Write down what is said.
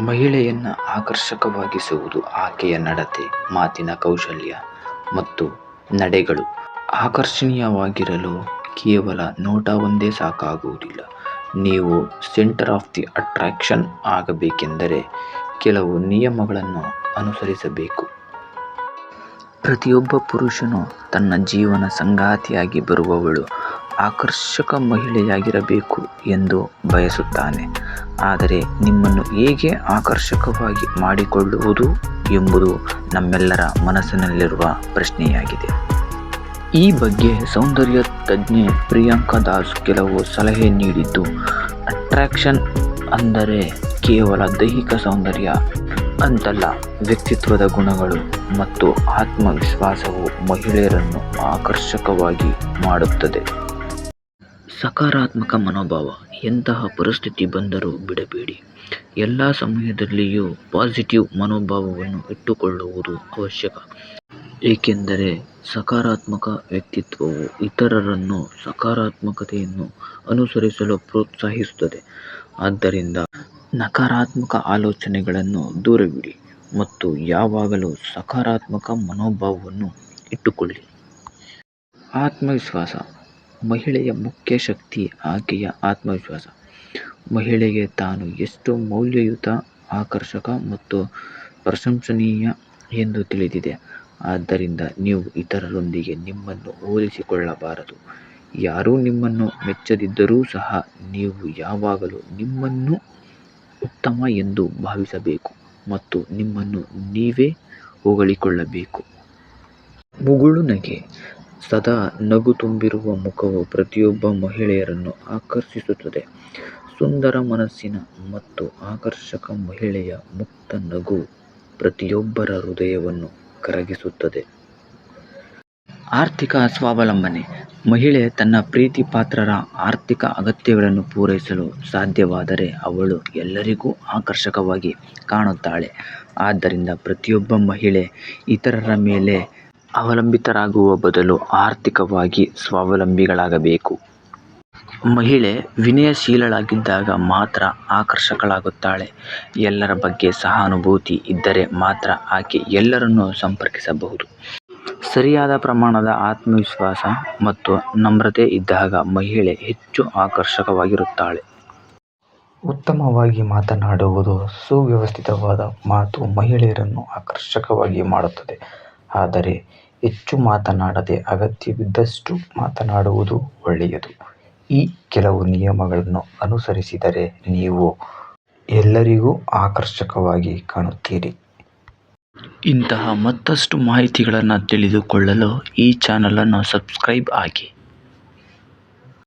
ಮಹಿಳೆಯನ್ನ ಆಕರ್ಷಕವಾಗಿಸುವುದು ಆಕೆಯ ನಡತೆ, ಮಾತಿನ ಕೌಶಲ್ಯ ಮತ್ತು ನಡೆಗಳು. ಆಕರ್ಷಣೀಯವಾಗಿರಲು ಕೇವಲ ನೋಟ ಒಂದೇ ಸಾಕಾಗುವುದಿಲ್ಲ. ನೀವು ಸೆಂಟರ್ ಆಫ್ ದಿ ಅಟ್ರಾಕ್ಷನ್ ಆಗಬೇಕೆಂದರೆ ಕೆಲವು ನಿಯಮಗಳನ್ನು ಅನುಸರಿಸಬೇಕು. ಪ್ರತಿಯೊಬ್ಬ ಪುರುಷನು ತನ್ನ ಜೀವನ ಸಂಗಾತಿಯಾಗಿ ಬರುವವಳು ಆಕರ್ಷಕ ಮಹಿಳೆಯಾಗಿರಬೇಕು ಎಂದು ಬಯಸುತ್ತಾನೆ. ಆದರೆ ನಿಮ್ಮನ್ನು ಹೇಗೆ ಆಕರ್ಷಕವಾಗಿ ಮಾಡಿಕೊಳ್ಳುವುದು ಎಂಬುದು ನಮ್ಮೆಲ್ಲರ ಮನಸ್ಸಿನಲ್ಲಿರುವ ಪ್ರಶ್ನೆಯಾಗಿದೆ. ಈ ಬಗ್ಗೆ ಸೌಂದರ್ಯ ತಜ್ಞೆ ಪ್ರಿಯಾಂಕಾ ದಾಸ್ ಕೆಲವು ಸಲಹೆ ನೀಡಿದ್ದು, ಅಟ್ರಾಕ್ಷನ್ ಅಂದರೆ ಕೇವಲ ದೈಹಿಕ ಸೌಂದರ್ಯ ಅಂತಲ್ಲ. ವ್ಯಕ್ತಿತ್ವದ ಗುಣಗಳು ಮತ್ತು ಆತ್ಮವಿಶ್ವಾಸವು ಮಹಿಳೆಯರನ್ನು ಆಕರ್ಷಕವಾಗಿ ಮಾಡುತ್ತದೆ. ಸಕಾರಾತ್ಮಕ ಮನೋಭಾವ ಎಂತಹ ಪರಿಸ್ಥಿತಿ ಬಂದರೂ ಬಿಡಬೇಡಿ. ಎಲ್ಲ ಸಮಯದಲ್ಲಿಯೂ ಪಾಸಿಟಿವ್ ಮನೋಭಾವವನ್ನು ಇಟ್ಟುಕೊಳ್ಳುವುದು ಅವಶ್ಯಕ. ಏಕೆಂದರೆ ಸಕಾರಾತ್ಮಕ ವ್ಯಕ್ತಿತ್ವವು ಇತರರನ್ನು ಸಕಾರಾತ್ಮಕತೆಯನ್ನು ಅನುಸರಿಸಲು ಪ್ರೋತ್ಸಾಹಿಸುತ್ತದೆ. ಆದ್ದರಿಂದ ನಕಾರಾತ್ಮಕ ಆಲೋಚನೆಗಳನ್ನು ದೂರವಿಡಿ ಮತ್ತು ಯಾವಾಗಲೂ ಸಕಾರಾತ್ಮಕ ಮನೋಭಾವವನ್ನು ಇಟ್ಟುಕೊಳ್ಳಿ. ಆತ್ಮವಿಶ್ವಾಸ ಮಹಿಳೆಯ ಮುಖ್ಯ ಶಕ್ತಿ ಆಕೆಯ ಆತ್ಮವಿಶ್ವಾಸ. ಮಹಿಳೆಗೆ ತಾನು ಎಷ್ಟು ಮೌಲ್ಯಯುತ, ಆಕರ್ಷಕ ಮತ್ತು ಪ್ರಶಂಸನೀಯ ಎಂದು ತಿಳಿದಿದೆ. ಆದ್ದರಿಂದ ನೀವು ಇತರರೊಂದಿಗೆ ನಿಮ್ಮನ್ನು ಹೋಲಿಸಿಕೊಳ್ಳಬಾರದು. ಯಾರೂ ನಿಮ್ಮನ್ನು ಮೆಚ್ಚದಿದ್ದರೂ ಸಹ ನೀವು ಯಾವಾಗಲೂ ನಿಮ್ಮನ್ನು ಉತ್ತಮ ಎಂದು ಭಾವಿಸಬೇಕು ಮತ್ತು ನಿಮ್ಮನ್ನು ನೀವೇ ಹೊಗಳಿಕೊಳ್ಳಬೇಕು. ಮುಗುಳುನಗೆ ಸದಾ ನಗು ತುಂಬಿರುವ ಮುಖವು ಪ್ರತಿಯೊಬ್ಬ ಮಹಿಳೆಯರನ್ನು ಆಕರ್ಷಿಸುತ್ತದೆ. ಸುಂದರ ಮನಸ್ಸಿನ ಮತ್ತು ಆಕರ್ಷಕ ಮಹಿಳೆಯ ಮುಕ್ತ ನಗು ಪ್ರತಿಯೊಬ್ಬರ ಹೃದಯವನ್ನು ಕರಗಿಸುತ್ತದೆ. ಆರ್ಥಿಕ ಸ್ವಾವಲಂಬನೆ ಮಹಿಳೆ ತನ್ನ ಪ್ರೀತಿಪಾತ್ರರ ಆರ್ಥಿಕ ಅಗತ್ಯಗಳನ್ನು ಪೂರೈಸಲು ಸಾಧ್ಯವಾದರೆ ಅವಳು ಎಲ್ಲರಿಗೂ ಆಕರ್ಷಕವಾಗಿ ಕಾಣುತ್ತಾಳೆ. ಆದ್ದರಿಂದ ಪ್ರತಿಯೊಬ್ಬ ಮಹಿಳೆ ಇತರರ ಮೇಲೆ ಅವಲಂಬಿತರಾಗುವ ಬದಲು ಆರ್ಥಿಕವಾಗಿ ಸ್ವಾವಲಂಬಿಗಳಾಗಬೇಕು. ಮಹಿಳೆ ವಿನಯಶೀಲಳಾಗಿದ್ದಾಗ ಮಾತ್ರ ಆಕರ್ಷಕಳಾಗುತ್ತಾಳೆ. ಎಲ್ಲರ ಬಗ್ಗೆ ಸಹಾನುಭೂತಿ ಇದ್ದರೆ ಮಾತ್ರ ಆಕೆ ಎಲ್ಲರನ್ನೂ ಸಂಪರ್ಕಿಸಬಹುದು. ಸರಿಯಾದ ಪ್ರಮಾಣದ ಆತ್ಮವಿಶ್ವಾಸ ಮತ್ತು ನಮ್ರತೆ ಇದ್ದಾಗ ಮಹಿಳೆ ಹೆಚ್ಚು ಆಕರ್ಷಕವಾಗಿರುತ್ತಾಳೆ. ಉತ್ತಮವಾಗಿ ಮಾತನಾಡುವುದು ಸುವ್ಯವಸ್ಥಿತವಾದ ಮಾತು ಮಹಿಳೆಯರನ್ನು ಆಕರ್ಷಕವಾಗಿ ಮಾಡುತ್ತದೆ. ಆದರೆ ಹೆಚ್ಚು ಮಾತನಾಡದೆ ಅಗತ್ಯವಿದ್ದಷ್ಟು ಮಾತನಾಡುವುದು ಒಳ್ಳೆಯದು. ಈ ಕೆಲವು ನಿಯಮಗಳನ್ನು ಅನುಸರಿಸಿದರೆ ನೀವು ಎಲ್ಲರಿಗೂ ಆಕರ್ಷಕವಾಗಿ ಕಾಣುತ್ತೀರಿ. ಇಂತಹ ಮತ್ತಷ್ಟು ಮಾಹಿತಿಗಳನ್ನು ತಿಳಿದುಕೊಳ್ಳಲು ಈ ಚಾನಲನ್ನು ಸಬ್ಸ್ಕ್ರೈಬ್ ಆಗಿ.